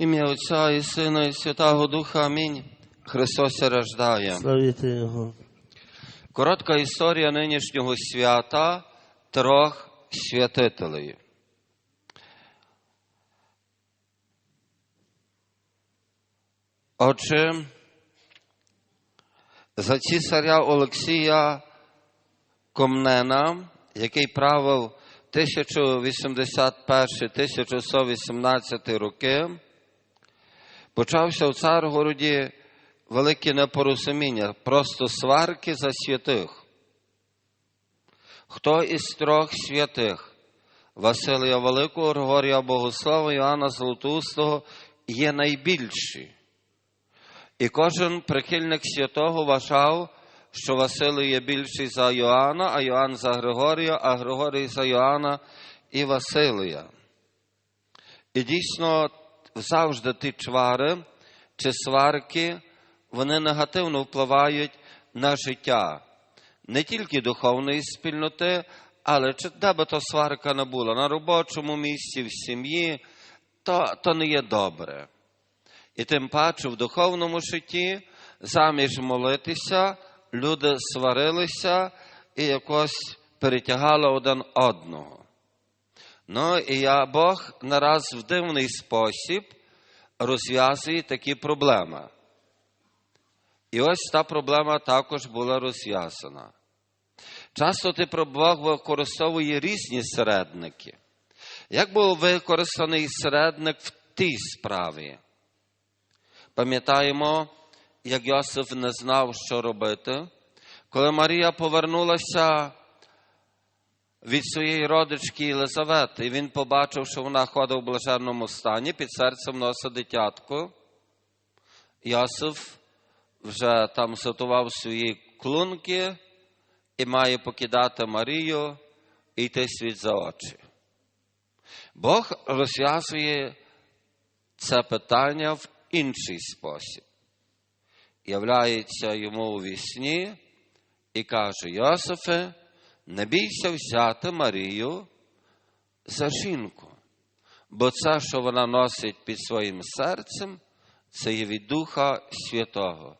Ім'я Отця і Сина, і Святого Духа. Амінь. Христос се рождає. Славіте Його. Коротка історія нинішнього свята трьох святителів. Отже, за цісаря Олексія Комнена, який правив 1081-1118 роки, почався в Царгороді велике непорозуміння, просто сварки за святих. Хто із трьох святих Василія Великого, Григорія Богослава, Іоанна Золотоустого є найбільші? І кожен прихильник святого вважав, що Василий є більший за Йоанна, а Йоанн за Григорія, а Григорій за Йоанна і Василія. І дійсно завжди ті чвари чи сварки, вони негативно впливають на життя не тільки духовної спільноти, але де би то сварка не була, на робочому місці, в сім'ї, то, то не є добре. І тим паче в духовному житті, заміж молитися, люди сварилися і якось перетягали один одного. Ну і я Бог нараз в дивний спосіб розв'язує такі проблеми. І ось та проблема також була розв'язана. Часто ти Бог використовує різні середники. Як був використаний середник в тій справі? Пам'ятаємо, як Йосиф не знав, що робити, коли Марія повернулася від своєї родички Єлизавети, і він побачив, що вона ходить в блаженному стані, під серцем носить дитятко. Йосиф вже там сатував свої клунки і має покидати Марію і йти світ за очі. Бог розв'язує це питання в інший спосіб. Являється йому у вісні і каже: Йосифе, не бійся взяти Марію за жінку, бо це, що вона носить під своїм серцем, це є від Духа Святого,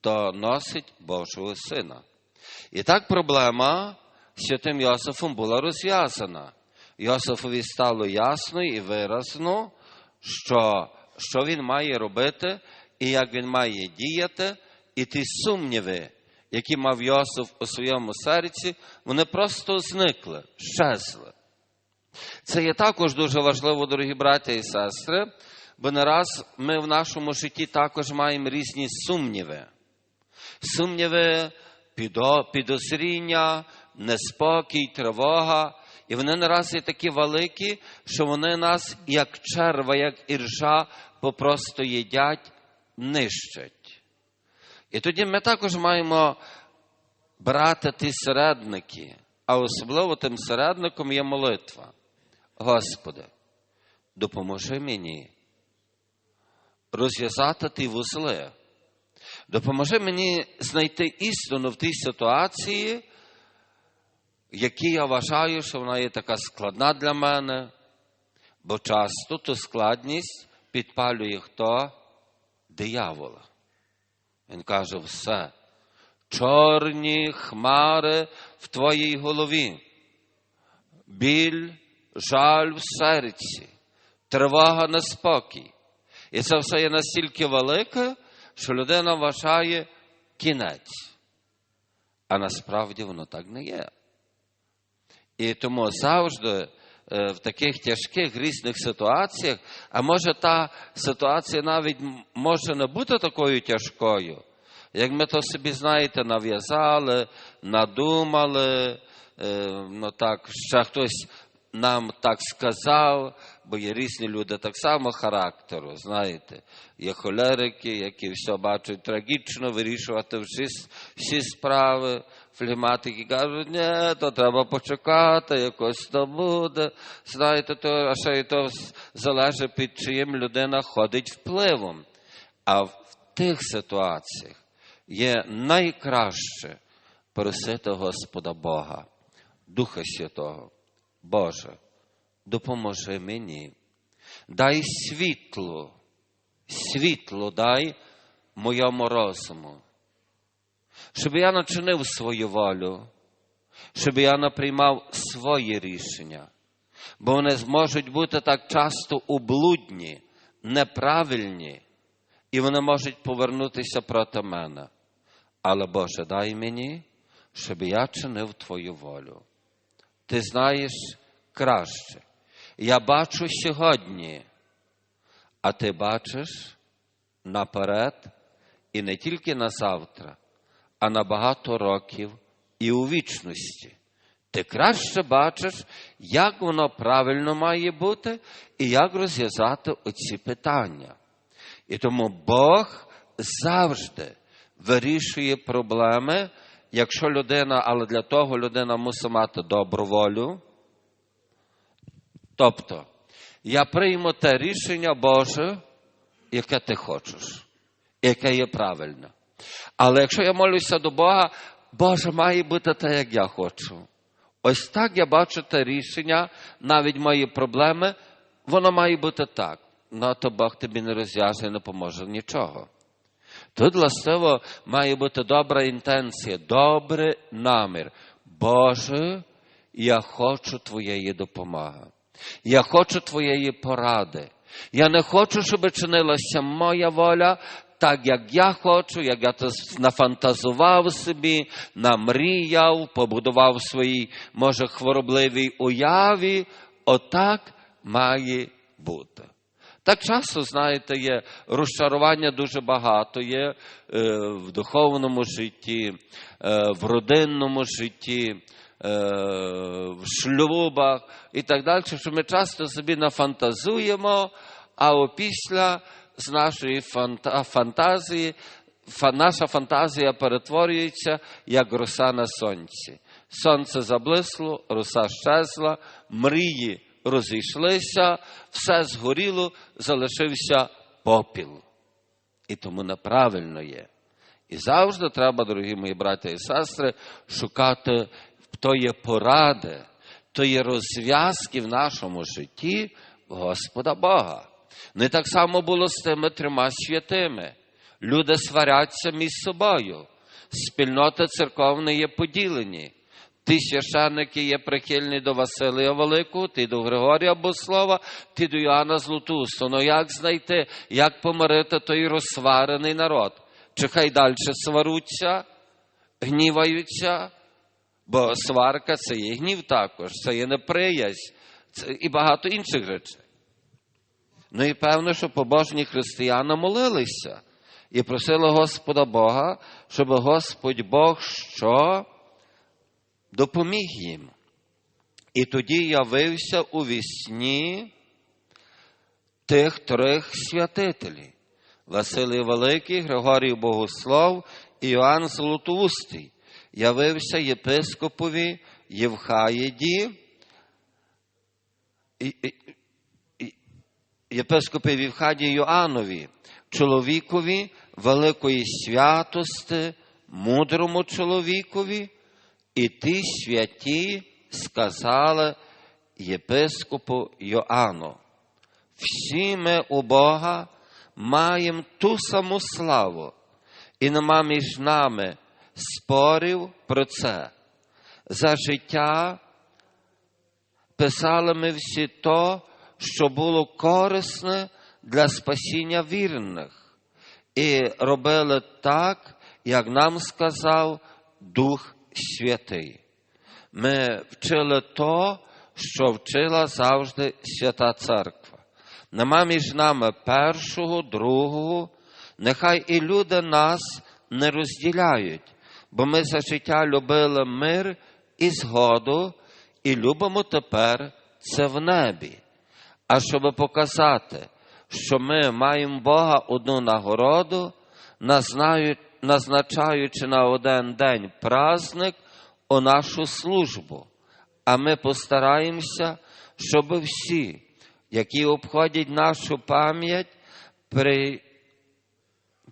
то носить Божого Сина. І так проблема святим Йосифом була розв'язана. Йосифові стало ясно і виразно, що, що він має робити і як він має діяти, і ті сумніви, які мав Йосиф у своєму серці, вони просто зникли, щезли. Це є також дуже важливо, дорогі браття і сестри, бо не раз ми в нашому житті також маємо різні сумніви. Сумніви, підозріння, неспокій, тривога. І вони нараз є такі великі, що вони нас, як черва, як іржа, попросту їдять, нищать. І тоді ми також маємо брати ті середники, а особливо тим середником є молитва. Господи, допоможи мені розв'язати ті вузли. Допоможи мені знайти істину в тій ситуації, в якій я вважаю, що вона є така складна для мене, бо часто ту складність підпалює хто? Диявола. Він каже, все, чорні хмари в твоїй голові, біль, жаль в серці, тривога неспокій. І це все є настільки велике, що людина вважає кінець. А насправді воно так не є. І тому завжди в таких тяжких різних ситуаціях, а може та ситуація навіть може не бути такою тяжкою, як ми то собі, знаєте, нав'язали, надумали, ну так, ще хтось нам так сказав, бо є різні люди так само характеру, знаєте, є холерики, які все бачать трагічно, вирішувати всі, всі справи. Флематики кажуть, ні, то треба почекати, якось то буде. Знаєте, то, а ще й то залежить, під чиїм людина ходить впливом. А в тих ситуаціях є найкраще просити Господа Бога, Духа Святого. Боже, допоможи мені. дай світло, світло дай моєму розуму, щоб я начинив свою волю, щоб я не приймав свої рішення, бо вони зможуть бути так часто ублудні, неправильні, і вони можуть повернутися проти мене. Але Боже, дай мені, щоб я чинив Твою волю. Ти знаєш краще. Я бачу сьогодні, а ти бачиш наперед і не тільки на завтра, а на багато років і у вічності. Ти краще бачиш, як воно правильно має бути і як розв'язати оці питання. І тому Бог завжди вирішує проблеми, якщо людина, але для того людина мусить мати добру волю. Тобто, я прийму те рішення Боже, яке ти хочеш, яке є правильне. Але якщо я молюся до Бога, Боже має бути те, як я хочу. Ось так я бачу те рішення, навіть мої проблеми, воно має бути так. Ну, то Бог тобі не розв'яже, не поможе нічого. Тут властиво має бути добра інтенція, добрий намір. Боже, я хочу Твоєї допомоги. Я хочу Твоєї поради. Я не хочу, щоб чинилася моя воля, так як я хочу, як я це нафантазував собі, намріяв, побудував в своїй, може, хворобливій уяві. Отак має бути. Так часто, знаєте, є розчарування дуже багато є е, в духовному житті, е, в родинному житті, е, в шлюбах і так далі, що ми часто собі нафантазуємо, а опісля з нашої фанта фантазії, фа наша фантазія перетворюється як роса на сонці. Сонце заблисло, роса щезла, мрії розійшлися, все згоріло, залишився попіл. І тому неправильно є. І завжди треба, дорогі мої браття і сестри, шукати тої поради, тої розв'язки в нашому житті Господа Бога. Не так само було з тими трьома святими. Люди сваряться між собою, спільноти церковні є поділені. Ті священники є прихильні до Василія Великого, ти до Григорія Бослова, ти до Іоанна Златусу. Ну як знайти, як помирити той розсварений народ? Чи хай далі сваруться, гніваються? Бо сварка це є гнів також, це є неприязнь це і багато інших речей. Ну і певно, що побожні християни молилися і просили Господа Бога, щоб Господь Бог що допоміг їм. І тоді явився у вісні тих трьох святителів Василій Великий, Григорій Богослов і Іоанн Золотоустий. Явився єпископові Євхаїді, єпископові Євхаді Йоаннові, чоловікові великої святости, мудрому чоловікові. І ті святі сказали єпископу Йоанну, всі ми у Бога маємо ту саму славу, і нема між нами спорів про це. За життя писали ми всі то, що було корисне для спасіння вірних, і робили так, як нам сказав Дух Святий. Ми вчили то, що вчила завжди Свята Церква. Нема між нами першого, другого, нехай і люди нас не розділяють, бо ми за життя любили мир і згоду, і любимо тепер це в небі. А щоб показати, що ми маємо Бога одну нагороду, назначаючи на один день праздник у нашу службу, а ми постараємося, щоб всі, які обходять нашу пам'ять, при...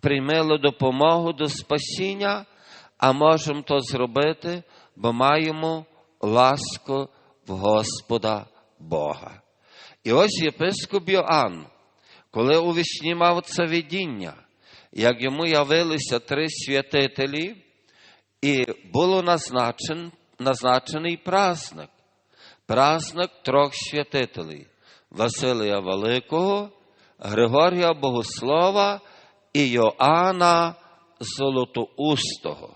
приймали допомогу до спасіння, а можемо то зробити, бо маємо ласку в Господа Бога. І ось єпископ Йоанн, коли у вісні мав це видіння, як йому явилися три святителі, і було назначен, назначений праздник, праздник трьох святителей Василія Великого, Григорія Богослова і Йоанна Золотоустого.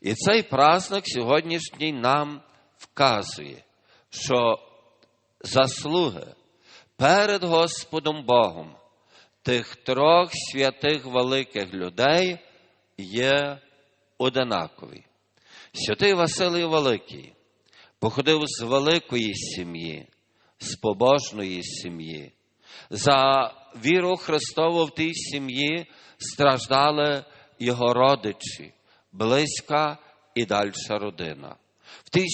І цей праздник сьогоднішній нам вказує, що заслуги перед Господом Богом тих трьох святих великих людей є одинакові. Святий Василій Великий походив з великої сім'ї, з побожної сім'ї. За віру Христову в тій сім'ї страждали його родичі, близька і дальша родина. В тій,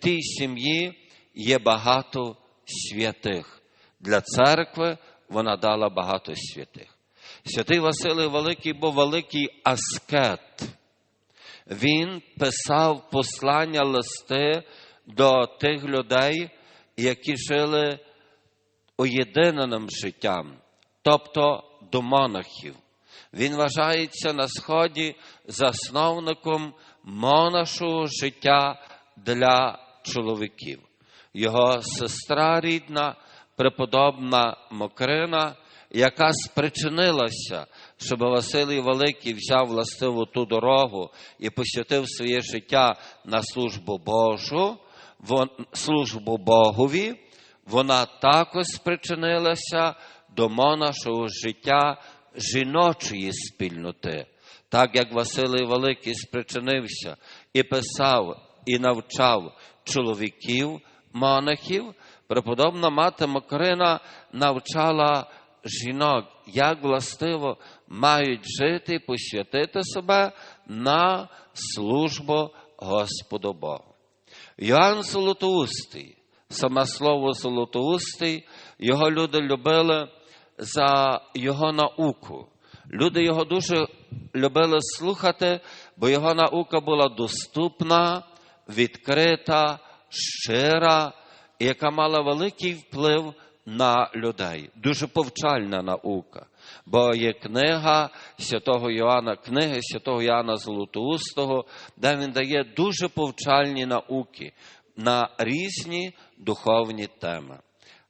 тій сім'ї є багато святих. Для церкви вона дала багато святих. Святий Василий Великий був великий аскет. Він писав послання листи до тих людей, які жили уєдиненим життям, тобто до монахів. Він вважається на сході засновником монашого життя для чоловіків. Його сестра рідна, преподобна Мокрина, яка спричинилася, щоб Василій Великий взяв властиву ту дорогу і посвятив своє життя на службу Божу, службу Богові, вона також спричинилася до монашого життя жіночої спільноти, так як Василий Великий спричинився і писав, і навчав чоловіків, монахів, преподобна мати Макрина навчала жінок, як властиво мають жити і посвятити себе на службу Господу Богу. Йоанн Золотоустий, саме слово Золотоустий, його люди любили за його науку. Люди його дуже любили слухати, бо його наука була доступна, відкрита, щира, яка мала великий вплив на людей. Дуже повчальна наука. Бо є книга святого Йоанна, книги святого Йоанна Золотоустого, де він дає дуже повчальні науки на різні духовні теми.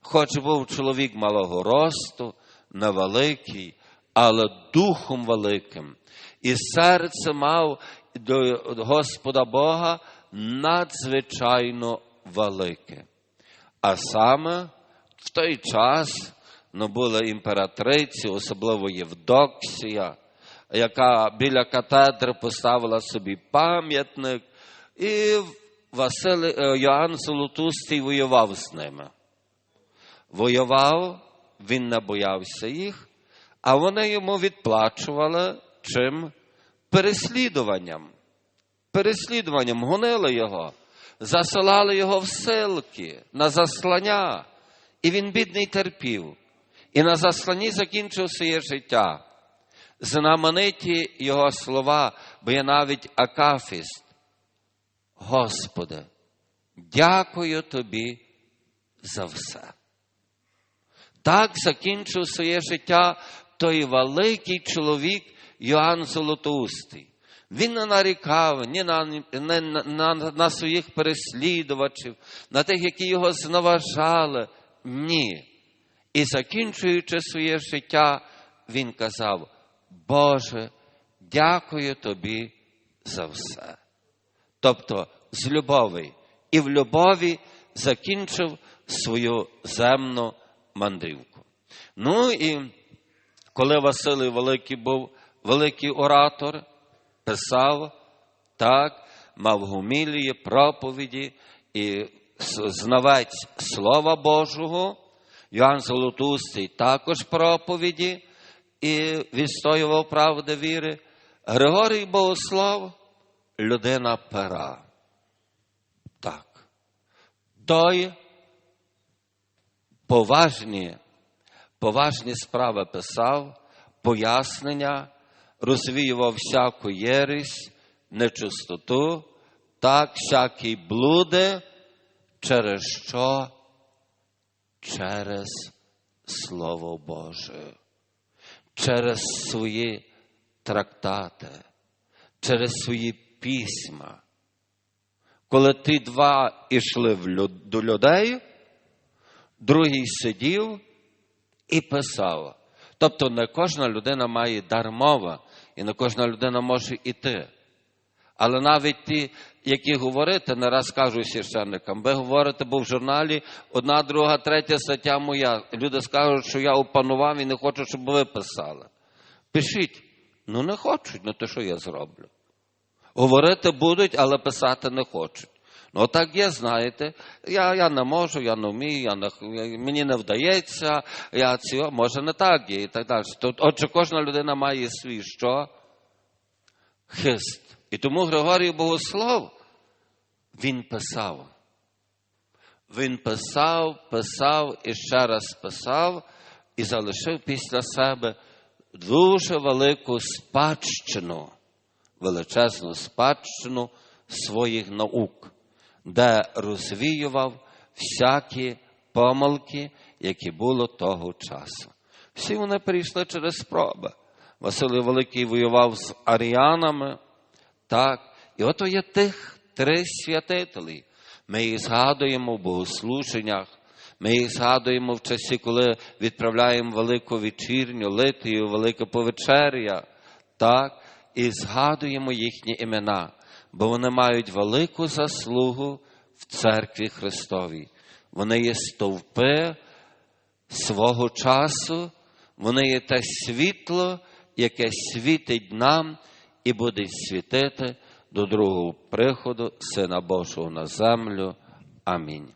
Хоч був чоловік малого росту, невеликий, але духом великим, і серце мав до Господа Бога надзвичайно велике. А саме в той час ну, була імператриці, особливо Євдоксія, яка біля катедри поставила собі пам'ятник, і Василь Йоанн Золотустий воював з ними. Воював, він не боявся їх, а вони йому відплачували чим? Переслідуванням. Переслідуванням гонили його, засилали його в силки, на заслання. І він, бідний, терпів. І на засланні закінчив своє життя. Знамениті його слова, бо є навіть Акафіст. Господи, дякую тобі за все. Так закінчив своє життя той великий чоловік Йоанн Золотоустий. Він не нарікав ні на, не, на, на своїх переслідувачів, на тих, які його зневажали. Ні. І закінчуючи своє життя, він казав: Боже, дякую тобі за все. Тобто з любові. І в любові закінчив свою земну мандрівку. Ну і коли Василий Великий був великий оратор, писав так, мав гумілії, проповіді і знавець Слова Божого, Йоанн Золотустий також проповіді і відстоював правди віри. Григорій Богослав людина пера. Так. Той поважні, поважні справи писав, пояснення, розвіював всяку єресь, нечистоту, так, всякі блуди, через що через Слово Боже, через свої трактати, через свої письма. Коли ті два йшли до людей, другий сидів і писав. Тобто не кожна людина має дар мова, і не кожна людина може йти. Але навіть ті, які говорите, не раз кажу священникам, ви говорите, бо в журналі одна, друга, третя стаття моя. Люди скажуть, що я опанував і не хочу, щоб ви писали. Пишіть. Ну не хочуть, ну то що я зроблю? Говорити будуть, але писати не хочуть. Ну так є, знаєте, я, я не можу, я не вмію, я не, мені не вдається, я цього, може не так є і так далі. То, отже, кожна людина має свій що? Хист. І тому Григорій Богослов, він писав. Він писав, писав і ще раз писав, і залишив після себе дуже велику спадщину, величезну спадщину своїх наук, де розвіював всякі помилки, які було того часу. Всі вони прийшли через спроби. Василий Великий воював з аріанами, так, і ото є тих три святителі. Ми їх згадуємо в богослуженнях, ми їх згадуємо в часі, коли відправляємо велику вечірню, литію, велике повечеря, так, і згадуємо їхні імена, бо вони мають велику заслугу в церкві Христовій. Вони є стовпи свого часу, вони є те світло, яке світить нам і буде світити до другого приходу Сина Божого на землю. Амінь.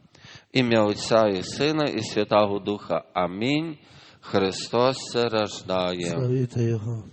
Ім'я Отця і Сина і Святого Духа. Амінь. Христос рождає. Славіте Його.